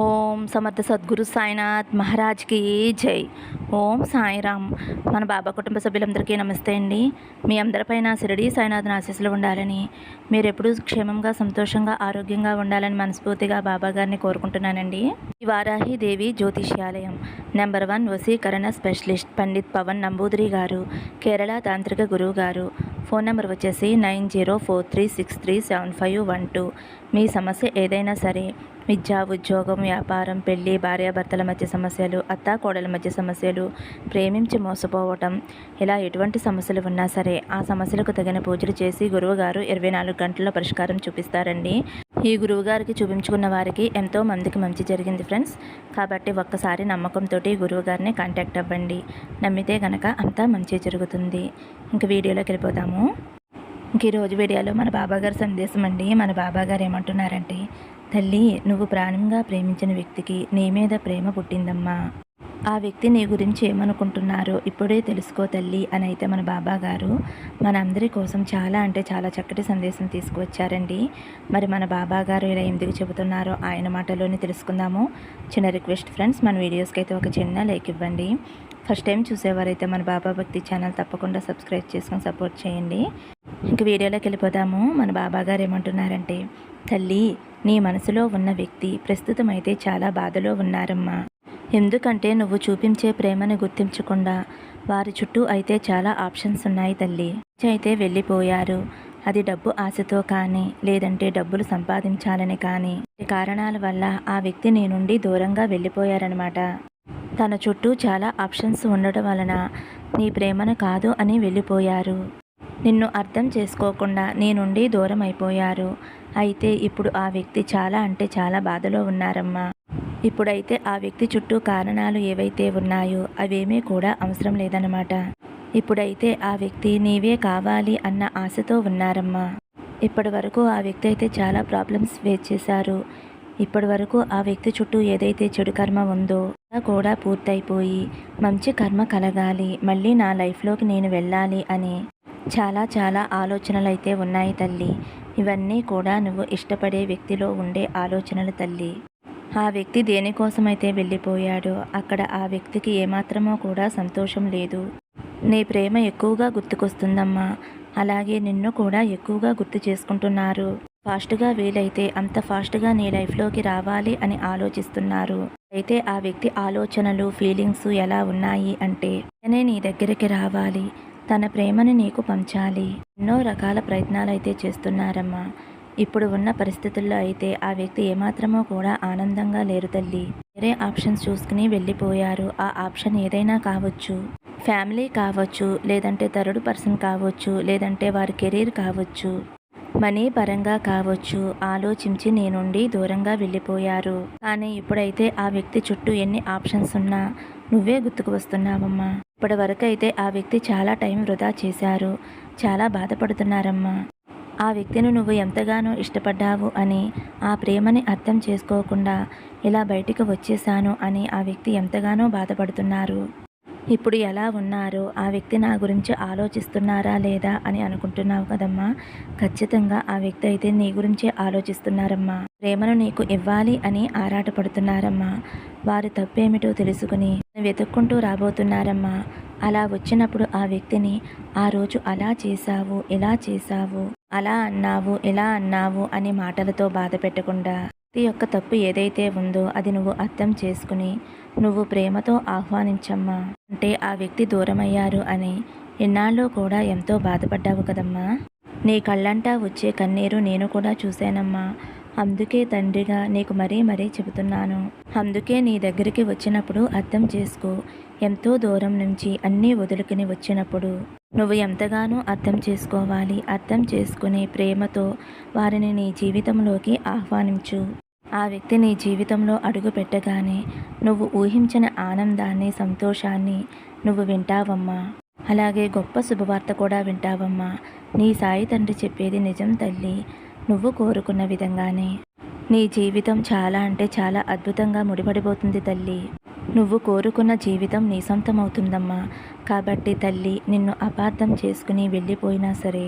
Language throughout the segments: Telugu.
ఓం సమర్థ సద్గురు సాయినాథ్ మహారాజ్కి జై. ఓం సాయిరామ్. మన బాబా కుటుంబ సభ్యులందరికీ నమస్తే అండి. మీ అందరిపైన శిరడి సాయినాథ్ ఆశీస్సులు ఉండాలని మీరు ఎప్పుడూ క్షేమంగా సంతోషంగా ఆరోగ్యంగా ఉండాలని మనస్ఫూర్తిగా బాబా గారిని కోరుకుంటున్నానండి. ఈ వారాహి దేవి జ్యోతిష్యాలయం. నెంబర్ వన్ వసీకరణ స్పెషలిస్ట్ పండిత్ పవన్ నంబూదిరి గారు కేరళ తాంత్రిక గురువు గారు. ఫోన్ నెంబర్ వచ్చేసి nine zero four three six three seven five one two. మీ సమస్య ఏదైనా సరే విద్య ఉద్యోగం వ్యాపారం పెళ్ళి భార్యాభర్తల మధ్య సమస్యలు అత్తాకోడల మధ్య సమస్యలు ప్రేమించి మోసపోవటం. ఇలా ఎటువంటి సమస్యలు ఉన్నా సరే ఆ సమస్యలకు తగిన పూజలు చేసి గురువుగారు ఇరవై నాలుగు గంటల్లో పరిష్కారం చూపిస్తారండి. ఈ గురువుగారికి చూపించుకున్న వారికి ఎంతో మందికి మంచి జరిగింది ఫ్రెండ్స్. కాబట్టి ఒక్కసారి నమ్మకంతో గురువుగారిని కాంటాక్ట్ అవ్వండి. నమ్మితే గనక అంతా మంచి జరుగుతుంది. ఇంక వీడియోలోకి వెళ్ళిపోతాము ఇంక ఈరోజు వీడియోలో మన బాబాగారి సందేశం అండి. మన బాబాగారు ఏమంటున్నారంటే తల్లి నువ్వు ప్రాణంగా ప్రేమించిన వ్యక్తికి నీ మీద ప్రేమ పుట్టిందమ్మా. ఆ వ్యక్తి నీ గురించి ఏమనుకుంటున్నారో ఇప్పుడే తెలుసుకో తల్లి అని అయితే మన బాబా గారు మన అందరి కోసం చాలా అంటే చాలా చక్కటి సందేశం తీసుకువచ్చారండి. మరి మన బాబా గారు ఇలా ఎందుకు చెబుతున్నారో ఆయన మాటలోనే తెలుసుకుందాము. చిన్న రిక్వెస్ట్ ఫ్రెండ్స్ మన వీడియోస్కి అయితే ఒక చిన్న లైక్ ఇవ్వండి. ఫస్ట్ టైం చూసేవారైతే మన బాబా భక్తి ఛానల్ తప్పకుండా సబ్స్క్రైబ్ చేసుకొని సపోర్ట్ చేయండి. ఇంక వీడియోలోకి వెళ్ళిపోదాము. మన బాబా గారు ఏమంటున్నారంటే తల్లి నీ మనసులో ఉన్న వ్యక్తి ప్రస్తుతం అయితే చాలా బాధలో ఉన్నారమ్మా. ఎందుకంటే నువ్వు చూపించే ప్రేమను గుర్తించకుండా వారి చుట్టూ అయితే చాలా ఆప్షన్స్ ఉన్నాయి తల్లి. అయితే వెళ్ళిపోయారు. అది డబ్బు ఆశతో కానీ లేదంటే డబ్బులు సంపాదించాలని కానీ కారణాల వల్ల ఆ వ్యక్తి నీ నుండి దూరంగా వెళ్ళిపోయారనమాట తన చుట్టూ చాలా ఆప్షన్స్ ఉండడం వలన నీ ప్రేమను కాదు అని వెళ్ళిపోయారు. నిన్ను అర్థం చేసుకోకుండా నీ నుండి దూరం అయిపోయారు అయితే ఇప్పుడు ఆ వ్యక్తి చాలా అంటే చాలా బాధలో ఉన్నారమ్మా. ఇప్పుడైతే ఆ వ్యక్తి చుట్టూ కారణాలు ఏవైతే ఉన్నాయో అవేమీ కూడా అవసరం లేదన్నమాట. ఇప్పుడైతే ఆ వ్యక్తి నీవే కావాలి అన్న ఆశతో ఉన్నారమ్మా. ఇప్పటి వరకు ఆ వ్యక్తి అయితే చాలా ప్రాబ్లమ్స్ ఫేస్ చేశారు. ఇప్పటి వరకు ఆ వ్యక్తి చుట్టూ ఏదైతే చెడు కర్మ ఉందో అలా కూడా పూర్తయిపోయి మంచి కర్మ కలగాలి మళ్ళీ నా లైఫ్లోకి నేను వెళ్ళాలి అని చాలా చాలా ఆలోచనలు అయితే ఉన్నాయి తల్లి. ఇవన్నీ కూడా నువ్వు ఇష్టపడే వ్యక్తిలో ఉండే ఆలోచనలు తల్లి. ఆ వ్యక్తి దేనికోసమైతే వెళ్ళిపోయాడో అక్కడ ఆ వ్యక్తికి ఏమాత్రమో కూడా సంతోషం లేదు. నీ ప్రేమ ఎక్కువగా గుర్తుకొస్తుందమ్మా. అలాగే నిన్ను కూడా ఎక్కువగా గుర్తు చేసుకుంటున్నారు. ఫాస్ట్గా వీలైతే అంత ఫాస్ట్గా నీ లైఫ్లోకి రావాలి అని ఆలోచిస్తున్నారు. అయితే ఆ వ్యక్తి ఆలోచనలు ఫీలింగ్స్ ఎలా ఉన్నాయి అంటే నేనే నీ దగ్గరికి రావాలి. తన ప్రేమని నీకు పంచాలి. ఎన్నో రకాల ప్రయత్నాలు అయితే చేస్తున్నారమ్మా. ఇప్పుడు ఉన్న పరిస్థితుల్లో అయితే ఆ వ్యక్తి ఏమాత్రమో కూడా ఆనందంగా లేరు తల్లి. వేరే ఆప్షన్స్ చూసుకుని వెళ్ళిపోయారు. ఆ ఆప్షన్ ఏదైనా కావచ్చు. ఫ్యామిలీ కావచ్చు లేదంటే థర్డ్ పర్సన్ కావచ్చు లేదంటే వారి కెరీర్ కావచ్చు మనీ పరంగా కావచ్చు ఆలోచించి నీ నుండి దూరంగా వెళ్ళిపోయారు. కానీ ఇప్పుడైతే ఆ వ్యక్తి చుట్టూ ఎన్ని ఆప్షన్స్ ఉన్నా నువ్వే గుర్తుకు వస్తున్నావమ్మా. ఇప్పటి వరకు అయితే ఆ వ్యక్తి చాలా టైం వృధా చేశారు. చాలా బాధపడుతున్నారమ్మా. ఆ వ్యక్తిని నువ్వు ఎంతగానో ఇష్టపడ్డావు అని ఆ ప్రేమని అర్థం చేసుకోకుండా ఇలా బయటికి వచ్చేసాను అని ఆ వ్యక్తి ఎంతగానో బాధపడుతున్నారు. ఇప్పుడు ఎలా ఉన్నారో ఆ వ్యక్తి నా గురించి ఆలోచిస్తున్నారా లేదా అని అనుకుంటున్నావు కదమ్మా? ఖచ్చితంగా ఆ వ్యక్తి అయితే నీ గురించే ఆలోచిస్తున్నారమ్మా. ప్రేమను నీకు ఇవ్వాలి అని ఆరాటపడుతున్నారమ్మా. వారి తప్పేమిటో తెలుసుకుని వెతుక్కుంటూ రాబోతున్నారమ్మా. అలా వచ్చినప్పుడు ఆ వ్యక్తిని ఆ రోజు అలా చేశావు ఇలా చేశావు అలా అన్నావు ఇలా అన్నావు అని మాటలతో బాధ పెట్టకుండా ప్రతి యొక్క తప్పు ఏదైతే ఉందో అది నువ్వు అర్థం చేసుకుని నువ్వు ప్రేమతో ఆహ్వానించమ్మా. అంటే ఆ వ్యక్తి దూరమయ్యారు అని ఎన్నాళ్ళు కూడా ఎంతో బాధపడ్డావు కదమ్మా. నీ కళ్ళంటా వచ్చే కన్నీరు నేను కూడా చూశానమ్మా. అందుకే తండ్రిగా నీకు మరీ మరీ చెబుతున్నాను. అందుకే నీ దగ్గరికి వచ్చినప్పుడు అర్థం చేసుకో. ఎంతో దూరం నుంచి అన్నీ వదులుకుని వచ్చినప్పుడు నువ్వు ఎంతగానో అర్థం చేసుకోవాలి. అర్థం చేసుకుని ప్రేమతో వారిని నీ జీవితంలోకి ఆహ్వానించు. ఆ వ్యక్తి నీ జీవితంలో అడుగు పెట్టగానే నువ్వు ఊహించిన ఆనందాన్ని సంతోషాన్ని నువ్వు వింటావమ్మా. అలాగే గొప్ప శుభవార్త కూడా వింటావమ్మా. నీ సాయి తండ్రి చెప్పేది నిజం తల్లి. నువ్వు కోరుకున్న విధంగానే. నీ జీవితం చాలా అంటే చాలా అద్భుతంగా ముడిపడిపోతుంది తల్లి. నువ్వు కోరుకున్న జీవితం నీ సొంతమవుతుందమ్మా. కాబట్టి తల్లి నిన్ను అపార్థం చేసుకుని వెళ్ళిపోయినా సరే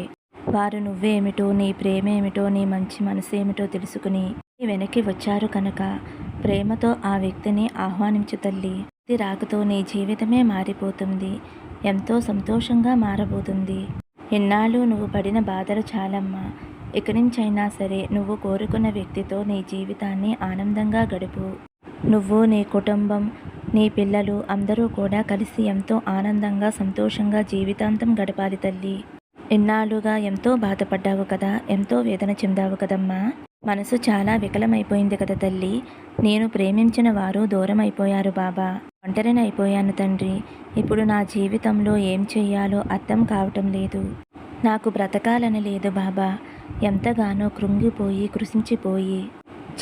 వారు నువ్వేమిటో నీ ప్రేమేమిటో నీ మంచి మనసు ఏమిటో తెలుసుకుని నీ వెనక్కి వచ్చారు కనుక ప్రేమతో ఆ వ్యక్తిని ఆహ్వానించు తల్లి. వ్యక్తి రాకతో నీ జీవితమే మారిపోతుంది. ఎంతో సంతోషంగా మారబోతుంది. ఎన్నాళ్ళు నువ్వు పడిన బాధలు చాలమ్మా. ఇక నుంచైనా సరే నువ్వు కోరుకున్న వ్యక్తితో నీ జీవితాన్ని ఆనందంగా గడుపు. నువ్వు నీ కుటుంబం నీ పిల్లలు అందరూ కూడా కలిసి ఎంతో ఆనందంగా సంతోషంగా జీవితాంతం గడపాలి తల్లి. ఇన్నాళ్ళుగా ఎంతో బాధపడ్డావు కదా ఎంతో వేదన చెందావు కదమ్మా. మనసు చాలా వికలమైపోయింది కదా తల్లి. నేను ప్రేమించిన వారు దూరం అయిపోయారు బాబా. ఒంటరిని అయిపోయాను తండ్రి. ఇప్పుడు నా జీవితంలో ఏం చెయ్యాలో అర్థం కావటం లేదు. నాకు బ్రతకాలని లేదు బాబా. ఎంతగానో కృంగిపోయి కృషించిపోయి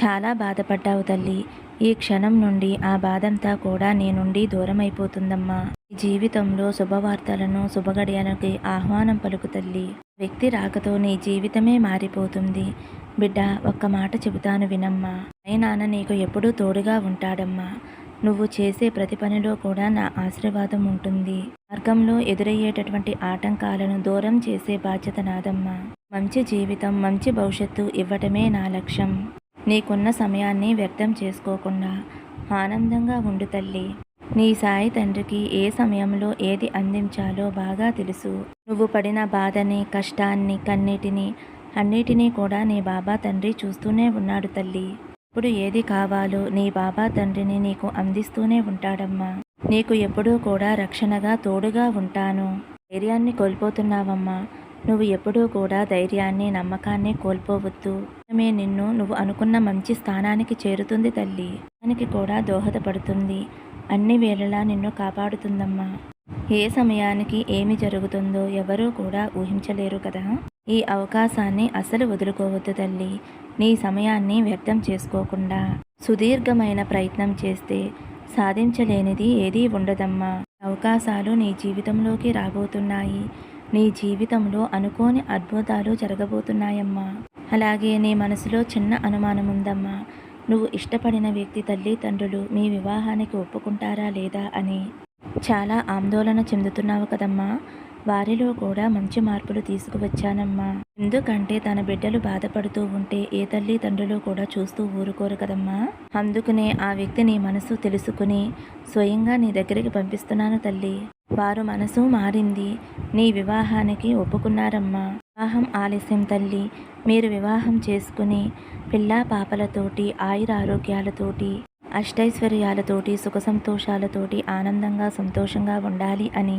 చాలా బాధపడ్డావు తల్లి. ఈ క్షణం నుండి ఆ బాధంతా కూడా నీ నుండి దూరమైపోతుందమ్మా. జీవితంలో శుభవార్తలను శుభగడియలకి ఆహ్వానం పలుకు తల్లి. వ్యక్తి రాకతో నీ జీవితమే మారిపోతుంది. బిడ్డ ఒక్క మాట చెబుతాను వినమ్మా. అయి నాన్న నీకు ఎప్పుడూ తోడుగా ఉంటాడమ్మా. నువ్వు చేసే ప్రతి పనిలో కూడా నా ఆశీర్వాదం ఉంటుంది. మార్గంలో ఎదురయ్యేటటువంటి ఆటంకాలను దూరం చేసే బాధ్యత నాదమ్మా. మంచి జీవితం మంచి భవిష్యత్తు ఇవ్వటమే నా లక్ష్యం. నీకున్న సమయాన్ని వ్యర్థం చేసుకోకుండా ఆనందంగా ఉండు తల్లి. నీ సాయి తండ్రికి ఏ సమయంలో ఏది అందించాలో బాగా తెలుసు. నువ్వు పడిన బాధని కష్టాన్ని కన్నీటిని అన్నిటినీ కూడా నీ బాబా తండ్రి చూస్తూనే ఉన్నాడు తల్లి. ఇప్పుడు ఏది కావాలో నీ బాబా తండ్రిని నీకు అందిస్తూనే ఉంటాడమ్మా. నీకు ఎప్పుడూ కూడా రక్షణగా తోడుగా ఉంటాను. ధైర్యాన్ని కోల్పోతున్నావమ్మా. నువ్వు ఎప్పుడూ కూడా ధైర్యాన్ని నమ్మకాన్ని కోల్పోవద్దు. మే నిన్ను నువ్వు అనుకున్న మంచి స్థానానికి చేరుతుంది తల్లి. దానికి కూడా దోహదపడుతుంది. అన్ని వేళలా నిన్ను కాపాడుతుందమ్మా. ఏ సమయానికి ఏమి జరుగుతుందో ఎవరూ కూడా ఊహించలేరు కదా? ఈ అవకాశాన్ని అసలు వదులుకోవద్దు తల్లి. నీ సమయాన్ని వ్యర్థం చేసుకోకుండా సుదీర్ఘమైన ప్రయత్నం చేస్తే సాధించలేనిది ఏదీ ఉండదమ్మా. అవకాశాలు నీ జీవితంలోకి రాబోతున్నాయి. నీ జీవితంలో అనుకోని అద్భుతాలు జరగబోతున్నాయమ్మా. అలాగే నీ మనసులో చిన్న అనుమానం ఉందమ్మా. నువ్వు ఇష్టపడిన వ్యక్తి తల్లిదండ్రులు మీ వివాహానికి ఒప్పుకుంటారా లేదా అని. చాలా ఆందోళన చెందుతున్నావు కదమ్మా. వారిలో కూడా మంచి మార్పులు తీసుకువచ్చానమ్మా. ఎందుకంటే తన బిడ్డలు బాధపడుతూ ఉంటే ఏ తల్లి తండ్రులు కూడా చూస్తూ ఊరుకోరు కదమ్మా. అందుకనే ఆ వ్యక్తి నీ మనసు తెలుసుకుని స్వయంగా నీ దగ్గరికి పంపిస్తున్నాను తల్లి. వారు మనసు మారింది. నీ వివాహానికి ఒప్పుకున్నారమ్మా. వివాహం ఆలస్యం తల్లి. మీరు వివాహం చేసుకుని పిల్లా పాపలతోటి ఆయురారోగ్యాలతోటి అష్టైశ్వర్యాలతోటి సుఖ సంతోషాలతోటి ఆనందంగా సంతోషంగా ఉండాలి అని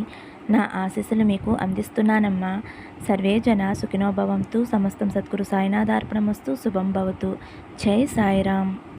నా ఆశీస్సులు మీకు అందిస్తున్నానమ్మా. సర్వే జన సుఖినోభవంతు సమస్తం సద్గురు సాయినాథార్పణమస్తు శుభం భవతు. జై సాయిరామ్.